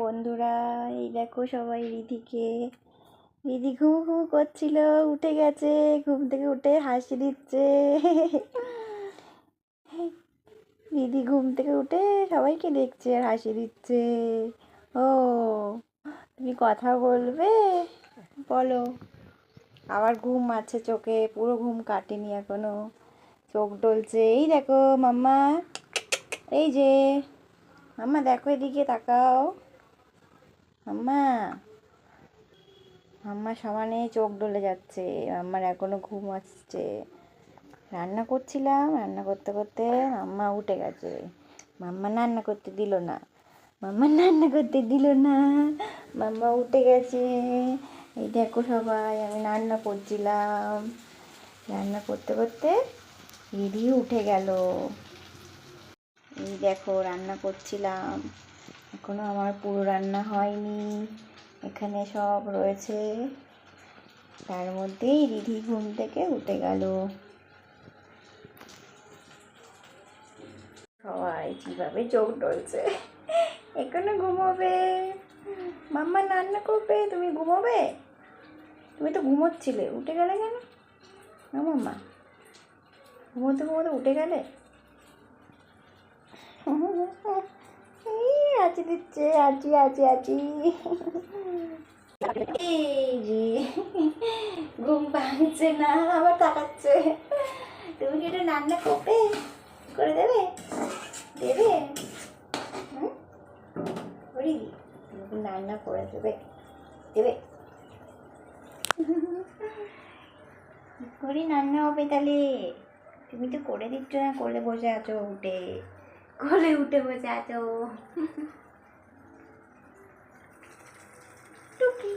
বন্ধুরা, এই দেখো সবাই রিধিকে। রিধি ঘুম ঘুম করছিল, উঠে গেছে, ঘুম থেকে উঠে হাসি দিচ্ছে। রিধি ঘুম থেকে উঠে সবাইকে দেখছে আর হাসি দিচ্ছে। ও, তুমি কথা বলবে? বলো। আবার ঘুম আছে চোখে, পুরো ঘুম কাটেনি এখনও। চোখ ডলছে। এই দেখো মাম্মা, এই যে, মাম্মা দেখো এদিকে তাকাও। মাম্মা মাম্মা সমানে চোখ ডলে যাচ্ছে মাম্মার এখনও ঘুম আসছে। রান্না করছিলাম, রান্না করতে করতে মাম্মা উঠে গেছে। মাম্মা রান্না করতে দিল না, মাম্মা রান্না করতে দিল না, মাম্মা উঠে গেছে। এই দেখো সবাই, আমি রান্না করছিলাম। রান্না করতে করতে রিধি উঠে গেল। এই দেখো, রান্না করছিলাম। এখনও আমার পুরো রান্না হয়নি। এখানে সব রয়েছে। তার মধ্যেই রিধি ঘুম থেকে উঠে গেল। সবাই কীভাবে চোখ ডলছে, এখনও ঘুমোবে। মাম্মা রান্না করবে, তুমি ঘুমোবে? তুমি তো ঘুমোচ্ছিলে, উঠে গেলে কেন? না মাম্মা, ঘুমোতে ঘুমোতে উঠে গেলে? আচি দিচ্ছে আচি আচি আচি এই ঘুম ভাঙছে না, আবার তাকাচ্ছে। তুমি কি এটা রান্না করবে? করে দেবে? দেবে? করি। রান্না করে দেবে। দেবে। করি, রান্না হবে তাহলে। তুমি তো করে দিচ্ছ না কোলে বসে আছো উঠে। কোলে উঠে বসে আছো। টুকি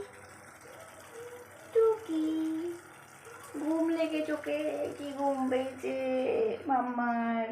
টুকি ঘুম লেগে চোখে কি ঘুম পেয়েছে মাম্মার।